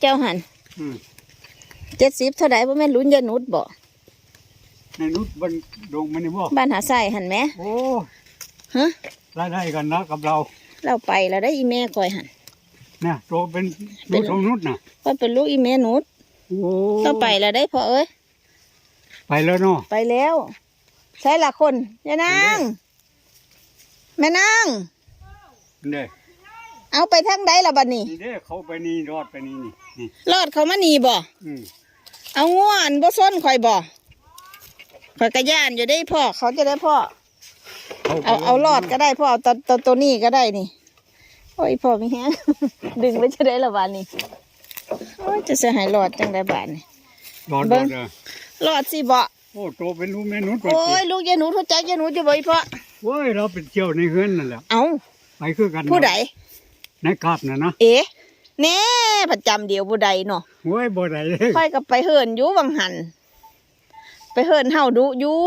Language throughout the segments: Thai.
เจ้าหันอืมเจ็ดสิบเท่าไดบ่แม่นลุ้นยานุดบ่ในนุชบันดงมันนี่บ่บ้านหาใส่หันแหมโอ้ฮะรายได้กันนะกับเรา เราไปแล้วได้อีแม่คอยหันเนี่ยโตเป็นเป็ลูนกของนุชน่ะคอยเป็นลูกอีแม่นุดโอ้เราไปแล้วได้พ่อเอ้ยไปแล้วเนาะไปแล้วใช่ละคนยายนางแม่นางเด้ เอาไปทางใดล่ะบัดนี้นี่เด้เขาไปนี่รอดไปนี่นี่นี่รอดเขามานี่บ่อืมเอาง่วนบ่ส้นข่อยบ่ข่อยกระย่านอยู่ได้พ่อเขาจะได้พ่อไปเอาเอารอดก็ได้พ่อเอาตัวตัวตัวนี้ก็ได้นี่ โอ้ยพ่อมีแฮงดึงไปจะได้ละบาทนี่โอ้ยจะเสียหายรอดจังได้บาทนี่รอดเบิ่รองดเด้อรอดสิบ่โอ้โตเป็นลูกแม่นุชโอ้ยลูกยายหนูทุกจักยายหนูจะบ่อีพ่อโอ้ยเราเป็นเที่ยวในเฮือนนั่นแหละเอาไปคือกันผู้ใด ในกาบน่ะนะเอ๋แน่ประจำเดียวผู้ใดเนาะโอ้ยบ่ได้เลยค่อยก็ไปเฮิรนอยู่วังหัน ไปเฮิรนเฮาดุอยู่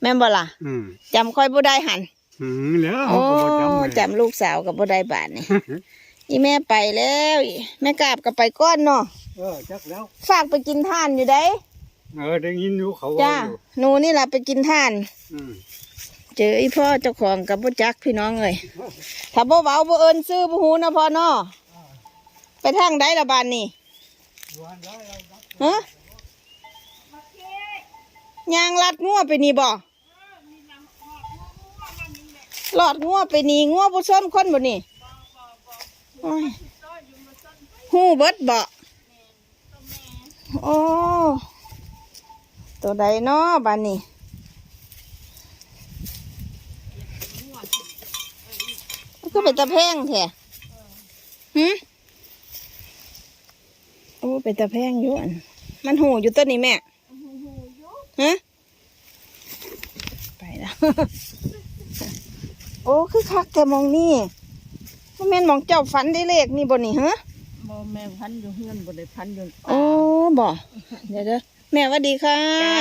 แม่นบ่ล่ะอืมจำค่อยบ่ได้หัน อืมแล้วโอ้เขาก็บ่จำเลยจำลูกสาวกับบ่ได้บาทนี่ อีแม่ไปแล้วอีแม่กราบก็ไปก้อนเนาะเออจักแล้ว ฝากไปกินท่านอยู่ได้เออได้ยินอยู่เขาจ้าว่าอยู่หนูนี่ล่ะไปกินท่าน อืม เจออีพ่อเจ้าของกับบ่จักพี่น้องเอ้ยถ้าบ่เว้าบ่เอิ้นซื้อบ่ฮู้นะพ่อเนาะไปทางใดละบานนี่ฮะยางลัดงัวไปนี่บ่หลอดงัวไปนี่งัวบ่ซ้นคนบ่นี่โอ้ยฮู้เบิดบ่โอ้ตัวใดเนาะบานนี้ มันก็เป็นตะแพงแท้หืมโอ้เป็นตะแพงอยู่อันมันหูอยู่ต้นนี้แม่ฮะไปแล้วโอ้คือคักแต่มองนี่บ่แม่นมองเจ้าฝันได้เลขนี่บ่นี่ฮะบ่แม่พันอยู่เฮือนบ่ได้พันอยู่โอ้บ่เดี๋ยวเด้อแม่หวัดดีค่ะจ้า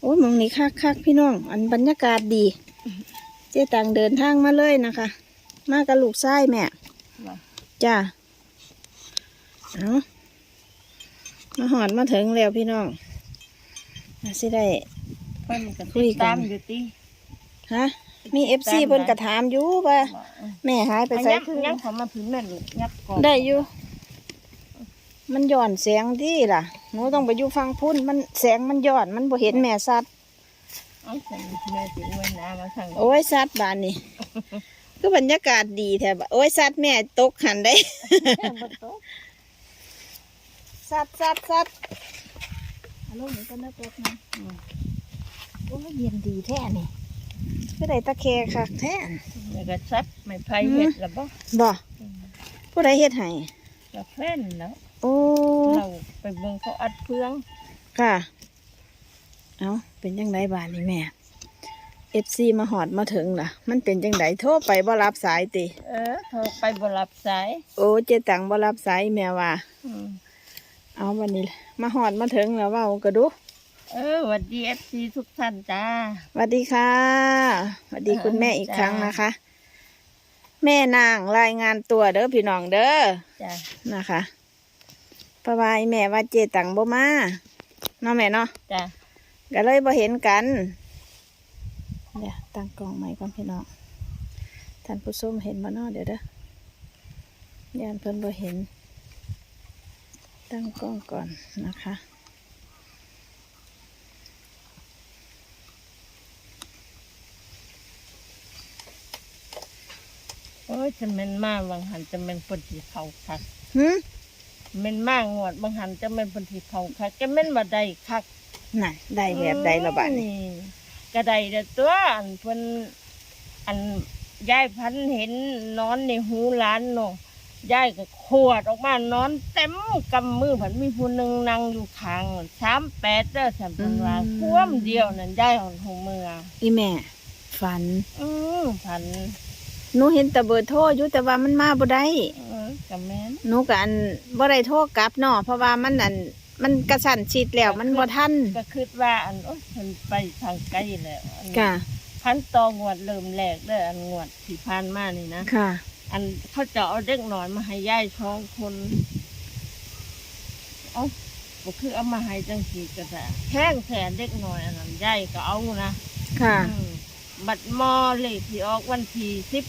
โอ้ยหมองนี้คักคักพี่น้อง อันบรรยากาศดี เจ๊ตังเดินทางมาเลยนะคะ มากับลูกชายแม่จ้าเอามาหอดมาถึงแล้วพี่น้องน่าสิได้เพิ่นก็คุยติดกันตามอยู่ติฮะมีเอฟซีเพิ่นกระถามอยู่ว่าแม่หายไปไปใส่ยักคือยักเขามาถึงแม่ลูกยักก่อนได้อยู่ มันย้อนแสงที่ล่ะหนูต้องไปอยู่ฟังพุ่นมันแสงมันย้อนมันบ่เห็นแม่สัตว์เอาฉันแม่สิอวยน้ำมาทางโอ้ยสัตว์บานนี่ ก็บรรยากาศดีแท้บะโอ้ยสัตว์แม่ตกหันได้บ่โตะสัตว์สัตว์สัตว์ฮัลโหลนี่ก็นับรถนะอืมโอ้ยเย็นดีแท้นี่ก็ได้ตะแคคักแท้แล้วก็ซัดไม่ไผเฮ็ดแล้วบ่บ่ผู้ใดเฮ็ดให้ก็แฟนแล้วโอ้เราไปเบิ่งเขาอัดเฟืองค่ะ เอาเป็นจังไดบ้านนี่แม่ เอฟซีมาหอดมาถึงล่ะ มันเป็นจังไดโทรไปบ่รับสายติ เออโทรไปบ่รับสาย โอ้เจตังบ่รับสายแม่ว่าอืมเอาวันนี้ มาหอดมาถึงแล้วเว่ากระดูเออหวัดดี FC ทุกท่านจ้า สวัสดีค่ะสวัสดีคุณแม่อีกจ้าครั้งนะคะ แม่นางรายงานตัวเด้อพี่น้องเด้อ จ้านะคะเพราะว่าไอ้แม่ว่าเจตังบ่มาเนาะแม่เนาะจ้าก็เลยบ่เห็นกันเดี๋ยว ตั้งกล้องใหม่ก่อนพี่น้องท่านผู้ชมเห็นบ่เนาะเดี๋ยวเด้อยานเพิ่นบ่เห็น ตั้งกล้องก่อนนะคะโอ้ยจะแม่นมาบางหันจะแม่นเพิ่นสิเขาคักหึแม่นมางวดบางหันจะแม่นเพิ่นสิเขาคักจะแม่นบ่ได้คักน่ะได้แบบใดละบาดนี้ อืมก็ได้เด้อตัวอันเพิ่นอันยายพันธุ์เห็นนอนในหูหลานเนาะยายก็ขวดออกมานอนเต็มกำมือผันมีผู้หนึงนั่งอยู่ข้างสามแปดเด้อสัมพันว่าควมเดียวนั่นยายของหูเมืออีแม่ ฝัน อืมพันหนูเห็นแต่เบอร์โทรอยู่แต่ว่ามันมาบ่ได้เออกับแม่นหนูก็อันบ่ได้โทรกลับเนาะเพราะว่ามันอัน มันกระสันชิดแล้วมันบ่ทันก็คิดว่าอันโอ้ยมันไปทางไกลแล้วอันค่ะ พันตองวดเริ่มแรกเด้ออันงวดที่ผ่านมานี่นะค่ะ อันเขาจะเอาเด็กหน่อยมาให้ยายท้องคนเอ้าบ่คือเอามาให้จังซี่ก็ได้แข้งแทนเด็กน้อยอันนั้นยายก็เอานะค่ะ อืมบัตรมอเลขที่ออกวันที่สิบ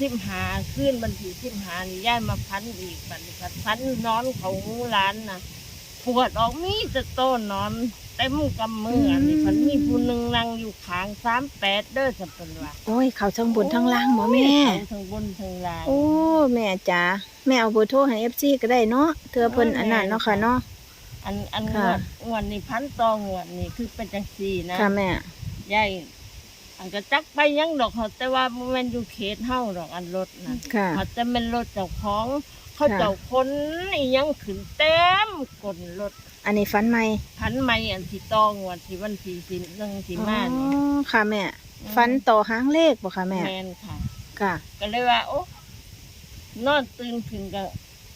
สิบหาขึ้นวันที่สิบหานี่ย้ายมาพันอีกบัตรพันพันนอนเขางูร้านนะ ปวดออกมีจะโต้นนอนเต็มกำมืออันนี้พันมีผู้หนึ่งนั่งอยู่ขางสามแปดเด้อสับเป็นว่าโอ้ยเขาทั้งบนทั้งล่างหมอแม่เขาทั้งบนทั้งล่างโอ้แม่จ๋าแม่เอาเบอร์โทรให้ FC ก็ได้เนาะเธอเพิ่นอันนั้นเนาะค่ะเนาะ อันอันงค่ะ วดงวดนี่พันต่องวดนี่คือเป็นจังสี่นะค่ะแม่ ยายอันก็จักไปยังดอกเขาแต่ว่ามันอยู่เขตเฮาดอกอันรถนะค่ะ เขาจะเป็นรถเจ้าของ เขาค่ะเจ้าคนอีหยังขึ้นเต็มกลรถอันนี้ฟันใหม่พันไม่อันที่ตองวันที่วันที่สิหนึ่งที่มาอ๋นี่อค่ะแม่ ฟันต่อหางเลขบ่ค่ะแม่แมนค่ะ ค่ะ ก็เลยว่า โอ้นอนตื่นขึ้นก็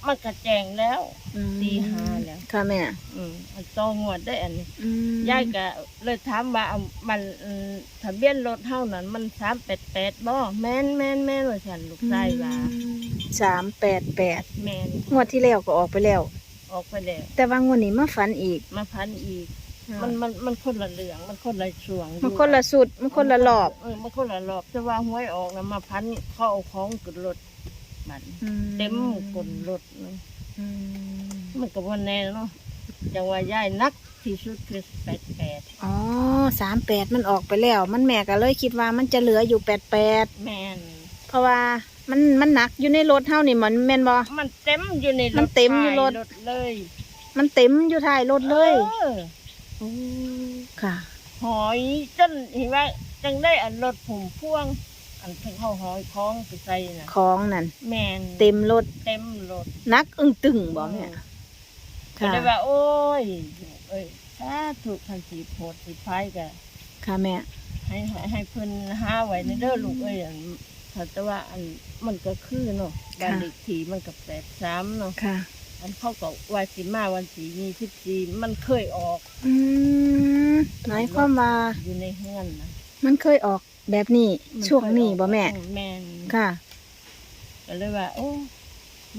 มันกระแจงแล้วอืมตีห้าแล้ว ค่ะแม่ อืมอันตองวดได้อันนี้อืมยายก็เลยถามว่าเอามันอืมทะเบียนรถเท่านั้น มันสามแปดแปดบ่แม่นแม่นแม่นว่าฉันลูกชายว่าสามแปดแปดแม่นงวดที่แล้วก็ออกไปแล้ว ออกไปแล้วแต่ว่างวดนี้มาฝันอีก มาพันอีก มันมันมันคนละเหลืองมันคนละช่วงมันคนละสุดมันคนละรอบ เออมันคนละรอบแต่ว่าห้วยออกแล้วมาพันเขาเอาของกดรถ มันอืเต็มกดรถเลยอืมมันก็วันแน่เนาะจังว่าย่ายนักที่สุดคือแปดแปดอ๋อสามแปดมันออกไปแล้ว มันแม่ก็เลยคิดว่ามันจะเหลืออยู่แปดแปดแม่นเพราะว่ามันมันหนักอยู่ในรถเท่านี่มันแม่นบ่ มันเต็มอยู่ในรถมันเต็มอยู่รถ ท้ารถเลยมันเต็มอยู่ท้ายรถเลยออโอ้ค่ะ หอยจนเห็นว่าจังได้อันรถผมพ่วง อันที่เขาหอยคล้องไปใส่น่ะของนั่นแม่นเต็มรถเต็มรถนักอึ้งตึงบ่แม่ก็ค่ะเลยว่า โอ้ยเอ้ยถ้าถูกคันสีโพดสีพายก็ค่ะแม่ให้ให้ให้เพิ่นหาไว้ในเด้อลูกเอ้ยอันถ้าแต่ว่าอันมันก็คือเนาะบ้านเลขที่มันก็แปดสามเนาะ ค่ะ อันเขาก็ว่าสิมาวันสีมีสิบสี่มันเคยออกอืมหมายความว่าอยู่ในเฮือนนะมันเคยออก แบบนี้มันช่วงนี้บ่แม่เคยออกแม่นค่ะ ก็เลยว่า โอ้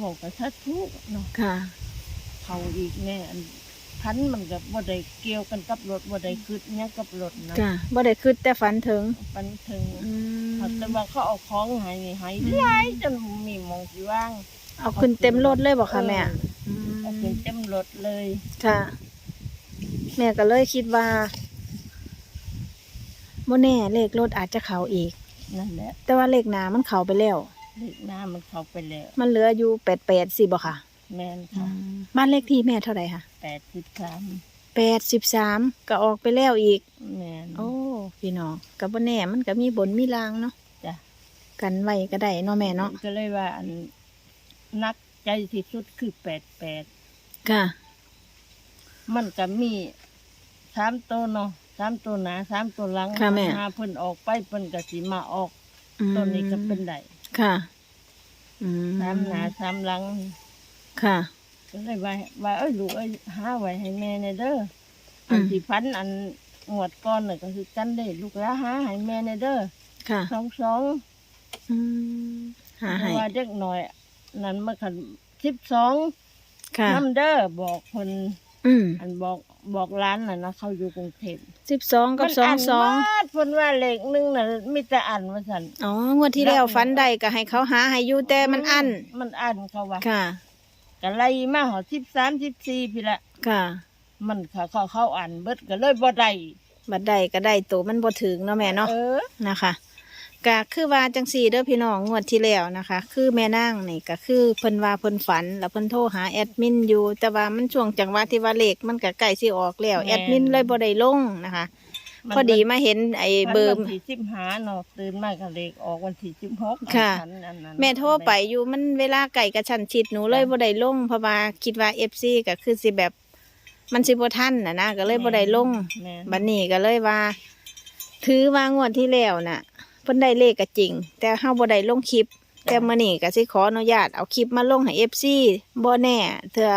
บอกกับทัดทุกเนาะค่ะ เขาอีกแน่อันพันมันกับบ่ได้เกี่ยวกันกับรถบ่ได้คืดเนี้ยกับรถนะค่ะบ่ได้คิดแต่ฝันถึงปันถึงอืมเขาแต่ว่าเขาเอาของใหายนี่ใหายอืมหลายจนมีหมองสิว่างเอาขึ้นเต็มรถเลยบ่ค่ะแม่เออเอาขึ้นเต็มรถเลย ค่ะ แม่ก็เลยคิดว่า โมแน่เลขรถอาจจะเขาอีก นั่นแหละแต่ว่าเลขหนามันเขาไปแล้วเลขหน้ามันเข้าไปแล้ว มันเหลืออยู่แปดแปดสิบ่ค่ะแม่นค่ะบ้านเลขที่แม่เท่าไหร่ค่ะแปดสิบสามแปดสิบสามก็ออกไปแล้วอีก แม่น โอ้พี่น้องกับโมแน่มันก็มีบนมีลางเนาะจ้ะ กันไว้ก็ได้เนาะแม่เนาะก็เลยว่าอันนักใจที่สุดคือแปดแปดค่ะ มันก็มีสามตัวเนาะ สามตัวหนาสามตัวหลังค่ะแม่ หาเพิ่นออกไปเพิ่นก็สิมาออกอืมตัวนี้ก็เป็นได้ค่ะอืมสามหนาสามหลังค่ะ ก็เลยว่าว่าเอ้ยลูกเอ้ยหาไว้ให้แม่ในเด้ออันอืมที่พันอันงวดก้อนน่ะก็คือกันได้ลูกแล้วหาให้แม่ในเด้อค่ะสองสองอืมหาเพให้ราะว่าเด็กหน่อย นั้นมาขันสิบสองค่ะ น้ำเด้อบอกคน อืมอันบอกบอกร้านน่ะนะเขาอยู่กรุงเทพสิบสองกับสองสองมันนมาดเพิ่นว่าเลขหนึงน่ะมีแต่อันว่าซั่นอ๋องวดที่แล้วฟันได้ก็ให้เขาหาให้อยู่แต่มันอันมันอันเขาว่าค่ะ ก็ไล่มาหอสิบสามสิบสี่พี่ละค่ะ มันเขาเขาเขาอ่านเบิดก็เลยบ่ได้บัดได้ก็ได้ตัวมันบ่ถึงเนาะแม่เนาะเออนะคะ ก็คือว่าจังสี่เด้อพี่น้องงวดที่แล้วนะคะ คือแม่นางนี่ก็คือเพิ่นว่าเพิ่นฝัน แล้วเพิ่นโทรหาแอดมินอยู่ แต่ว่ามันช่วงจังหวะที่ว่าเลขมันก็ใกล้สิออกแล้วแอดมินเลยบ่ได้ลงนะคะ พอดีมาเห็นไอ้เบอร์ วันที่สิบห้าเนาะตื่นมาก็เลขออกวันที่สิบหกค่ะอันนั้นอันนั้นแม่โทรไปอยู่มันเวลาไก่กระชันชิดหนูเลยบ่ได้ลงเพราะว่าคิดว่า FC ก็คือสิแบบ มันสิบ่ทันน่ะนะก็เลยบ่ได้ลงแม่นบัดนี้ก็เลยว่า ถือว่างวดที่แล้วน่ะ เพิ่นได้เลขก็จริง แต่เฮาบ่ได้ลงคลิป แต่มื้อนี้ก็สิขออนุญาตเอาคลิปมาลงให้ FC บ่แน่เถื่อ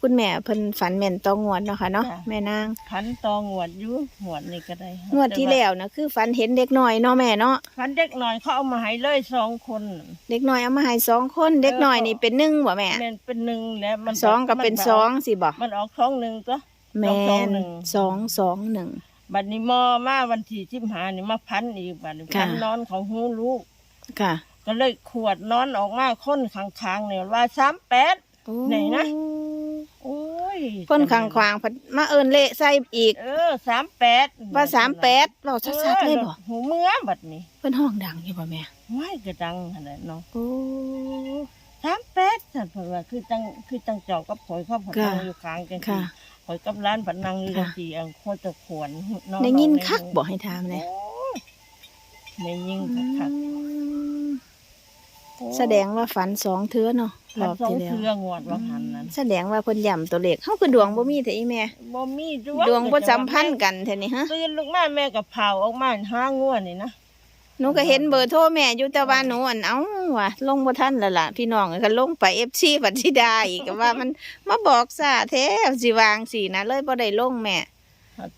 คุณแม่เพิ่นฝันแม่นตองวดเนาะค่ะเนาะจ้ะ แม่นาง พันตองวดอยู่หวดนี่ก็ได้งวดที่แล้วนะคือฝันเห็นเด็กน้อยเนาะแม่เนาะพันเด็กหน่อยเขาเอามาให้เลยสองคน เด็กน้อยเอามาให้สองคน เด็กน้อยนี่เป็นหนึ่งบ่แม่แม่นเป็นหนึ่งแล้วมันสองก็เป็นมัสองสิบ่มันออกสองหนึ่งตัวแมสองนหนึ่งสองสองหนึ่ง บัดนี้มอมาวันที่สิบหานี่มาพันอีกบัดนี้ค่ะ พันนอนของหูลูก ค่ะก็เลยขวดนอนออกมาค้นข้างๆเนี่ยว่าสามแปด ไหนนะ โอ้ยคนข้างขวางพัดมาเอินเละใส่อีก เออสามแปดว่าสามแปดเราชัดๆเลยบ่หูเมื่อบัดนี้เพิ่นห้องดังอยู่บ่แม่ไม่กระดังขนาดเนาะโอ้ สามแปดสันเพิ่นว่าคือจังคือจังเจ้ากับข่อยเข้าผัดค่ะนั่งอยู่กลางจังค่ะซี่ ข่อยกับร้านผัดนั่งอยู่จังค่ะซี่อันโคตรจะขวนนอนได้ยินในคักหูบอกให้ถามเลยโอ้ยได้ยินคักอืมแสดงว่าฝันสองเทื่อเนาะรพันอบสองที่แล้วเทื่องวดว่าหันนั้น แสดงว่าเพิ่นย่ำตัวเลขเฮาคือดวงบ่มีแต่อีแม่บ่มีดดวงบ่สัมพันธ์กันแท้นี่ฮะตื่นลูกมาแม่กับเผาออกมาห้างวดนี่นะ หนูก็เห็นเบอร์โทรแม่อยู่แต่ว่าหนูอันเอ้าว่ะลงบ่ทันแล้วล่ะพี่น้องก็ลงไป FC บัดสิดาอีกก็ว่ามันมาบอกซะแท้สิวางสินะเลยบ่ได้ลงแม่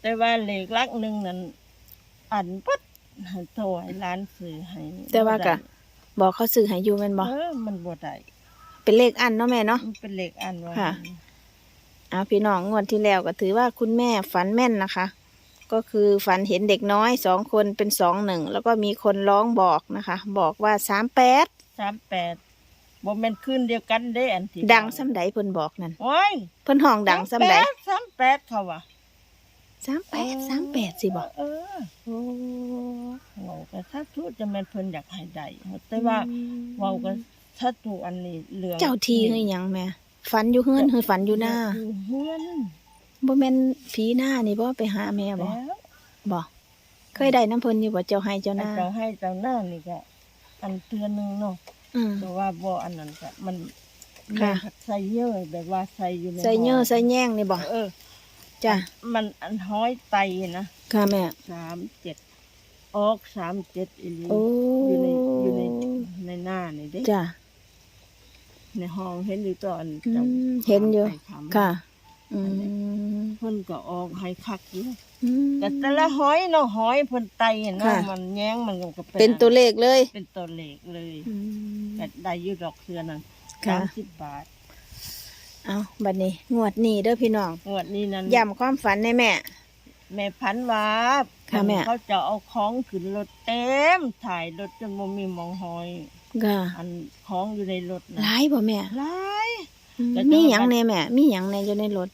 แต่ว่าเลขลักหนึ่งนั้นอันปั๊ดโทรให้ร้านซื้อให้แต่ว่าก็บอกเขาซื้อให้อยู่แม่นบ่เออมันบ่ได้เป็นเลขอันเนาะแม่เนาะมันเป็นเลขอันว่าค่ะเอาพี่น้องงวดที่แล้วก็ถือว่าคุณแม่ฝันแม่นนะคะ ก็คือฝันเห็นเด็กน้อยสองคนเป็นสองหนึ่งแล้วก็มีคนร้องบอกนะคะ บอกว่าสามแปดสามแปดบ่แม่นคืนเดียวกันเด้อันที่ดังซ้ำใดเพิ่นบอกนั่นโอ้ยเพิ่นห้องดังซ้ำใดสามแปดเขาว่ะสามแปดสามแปดสิบอกเออเว้าก็ถ้าทุจะแม่นเพิ่นอยากให้ได้แต่ว่าเว้าก็ถ้าทุอันนี้เรื่องเจ้าทีคือหยังแม่ฝันอยู่เฮือนคือฝันอยู่หน้าอยู่เฮือน บ่แม่นผีหน้านี่บ่ไปหาแม่บ่แล้วบ่เคยได้น้ำเพิ่นอยู่บ่เจ้าให้เจ้าหน้าเจ้าให้เจ้าหน้านี่ก็อันเตือนหนึงเนาะอืม แต่ว่าบ่อันนั้นก็มันค่ะ มันใส่เยอะแบบว่าใส่อยู่ในใส่เยื่อห่ใส่แย่งนี่บ่เออ จ้ะมันอันห้อยไตนะค่ะแม่ สามเจ็ดออกสามเจ็ดอีหลีโอ้อยู่ในอยู่ในในหน้านี่เด้จ้ะ ในห้องเห็นอยู่ตอนอืจ้ะมเห็นอยู่ ไปทำ ค่ะ อืมเพิ่นก็ออกให้คักอยู่อืม แต่แต่ละห้อยเนาะห้อยเพิ่นไตเนาะค่ะ มันแย้งมันก็เป็นตัวเลขเลยเป็นตัวเลขเลยอืม ก็ได้อยู่ดอกเทือนั้นค่ะ สามสิบบาทเอาบัดนี้ งวดนี้เด้อพี่น้องงวดนี้นั้น ย้ำความฝันในแม่ แม่พันวาค่ะแม่ เขาจะเอาของขึ้นรถเต็ม ถ่ายรถจนบ่มีหมองหอยค่ะอันของอยู่ในรถหนะลายบ่แม่หลาย อืมก็จะมีหยังในแม่ มีหยังในอยู่ในรถ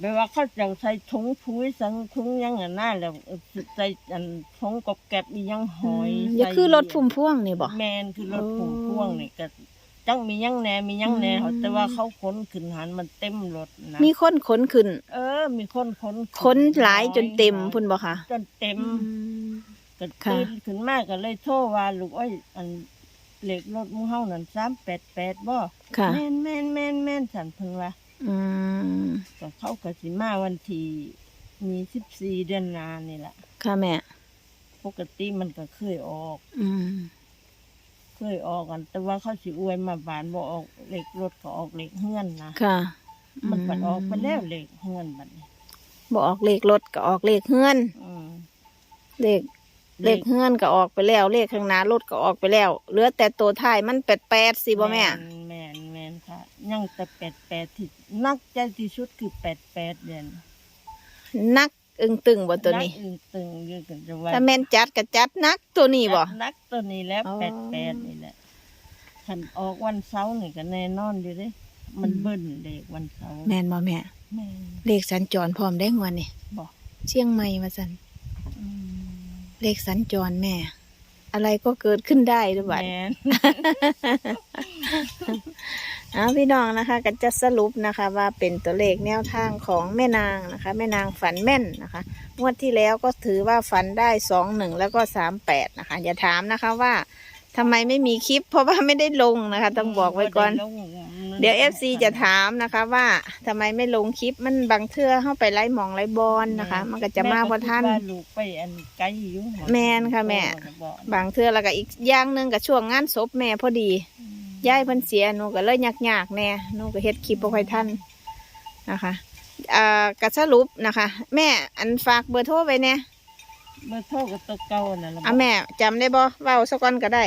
แบบว่าเขาจะใส่ถุงปุ๋ยสังถุงหยังอันน่าแล้วเออใส่อันถุงกบแก็บมีหยังหอยอย่าใส่คือรถพุ่มพวงนี่บ่แมนคือรถโอ้ผงพ่วงนี่ก็จังมีหยังแหน่มีหยังแหน่อืมเขาแต่ว่าเขาขนขึ้นหันมันเต็มรถนะมีคนขนขึ้น เออ มีคนขนขนหลายจนเต็มพุ่นบ่คะจนเต็มก็ค่ะตื่นขึ้นมาก็เลยโทรว่าลูกอ้อยอันเหล็กรถหมูเฮานั่นสามแปดแปดบ่ค่ะแม่นแม่นแม่นแม่นสันเพิ่นว่า อืมก็เขาก็สิมาวันที่มีสิบสี่เดือนหนานี่แหละค่ะแม่ ปกติมันก็เคยออก อืมเคยออกกัน แต่ว่าเขาสิอวยมาบานบ่ออกเหล็กรถก็ออกเหล็กเฮือนนะค่ะมันปัดออกไปแล้วเหล็กเฮือนบัดนี้บ่ออกเลขรถก็ออกเลขเฮือน อืม เลขเลขเฮือนก็ออกไปแล้ว เลขข้างหน้ารถก็ออกไปแล้วเหลือแต่ตัวท้ายมันแปดแปดสิบ่แม่นแม่นแม่นค่ะ ยังแต่แปดแปดที่นักใจที่สุดคือแปดแปดเดือนนักอึงตึงบ่ตัวนี้กอึ้งตึงอยู่กันจะว่าถ้าแม่นจัดก็จัดนักตัวนี้บ่นักตัวนี้แล้วอ๋อแปดแปดนี่แหละขันออกวันเสาร์นี่ก็แน่นอนอยู่เด้มันเบิ้ลเด็กวันเสาร์แม่นบ่แม่แม่นเลขสัญจรพร้อมได้งวนนี่บอกเชียงใหม่ว่าซั่นอืมเลขสัญจรแม่ อะไรก็เกิดขึ้นได้ด้วยบัด แม่นเอาพี่น้องนะคะก็จะสรุปนะคะว่าเป็นตัวเลขแนวทางของแม่นางนะคะ แม่นางฝันแม่นนะคะงวดที่แล้วก็ถือว่าฝันได้สองหนึ่งแล้วก็สามแปดนะคะ อย่าถามนะคะว่า ทำไมไม่มีคลิป เพราะว่าไม่ได้ลงนะคะ ต้องบอกไว้ก่อน เดี๋ยวเอฟซีจะถามนะคะว่าทำไมไม่ลงคลิปมันบางเทื่อเข้าไปไล่หมองไล่บอลนะคะ มันก็จะมาพอท่านแม่ก็คิดว่าลูกไปอันไกลอยู่แม่นค่ะแม่บอกบางเทื่อแล้วก็อีกอย่างหนึ่งกับช่วงงานศพแม่พอดีอืมยายเพิ่นเสียหนูก็เลยยากๆแน่หนูก็เฮ็ดคลิปบ่ค่อยทันนะคะอ่ากระสรุปนะคะ แม่อันฝากเบอร์โทรไปเนี่ย เบอร์โทรกับตัวเก่าน่ะล่ะอะแม่จำได้บ่เว้าสักก่อนก็ได้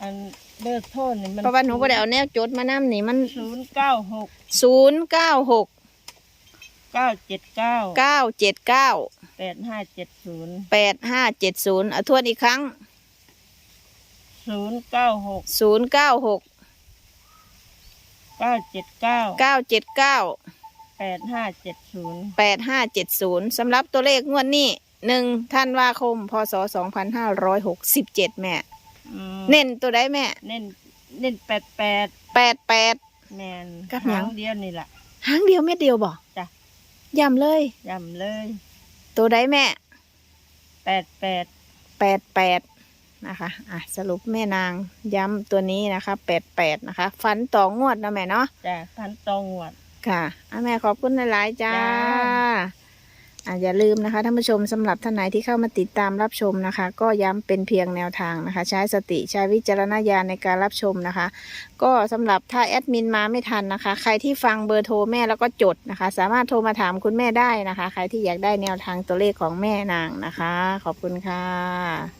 อันเบอร์โทรนี่มันเพราะว่าหนูบ่ได้เอาแนวจดมานํนี่มัน ศูนย์เก้าหกศูนย์เก้าหกเก้าเจ็ดเก้าเก้าเจ็ดเก้าแปดห้าเจ็ดศูนย์แปดห้าเจ็ดศูนย์เอาทวนอีกครั้ง ศูนย์เก้าหกศูนย์เก้าหกเก้าเจ็ดเก้าเก้าเจ็ดเก้าแปดห้าเจ็ดศูนย์แปดห้าเจ็ดศูนย์สำหรับตัวเลขงวดนี้ หนึ่งธันวาคม พศสองพันห้าร้อยหกสิบเจ็ดแม่เน้นตัวได้แม่เน้นเน้นแปดแปดแปดแปด แมนกับหยังครั้งเดียวนี่แหละ หางเดียวเม็ดเดียวบ่จ้ะ ย้ำเลยย้ำเลยตัวได้แม่แปดแปดแปดแปดนะคะอะสรุปแม่นางย้ำตัวนี้นะคะแปดแปดนะคะ ฟันต่องวดนะแม่เนาะ จ้ะพันตองหวด ค่ะอะแม่ขอบคุณหลายๆจ้า จ้า ออย่าลืมนะคะท่านผู้ชมสำหรับท่านไหนที่เข้ามาติดตามรับชมนะคะ ก็ย้ำเป็นเพียงแนวทางนะคะ ใช้สติใช้วิจารณญาณในการรับชมนะคะ ก็สำหรับถ้าแอดมินมาไม่ทันนะคะ ใครที่ฟังเบอร์โทรแม่แล้วก็จดนะคะ สามารถโทรมาถามคุณแม่ได้นะคะ ใครที่อยากได้แนวทางตัวเลขของแม่นางนะคะ ขอบคุณค่ะ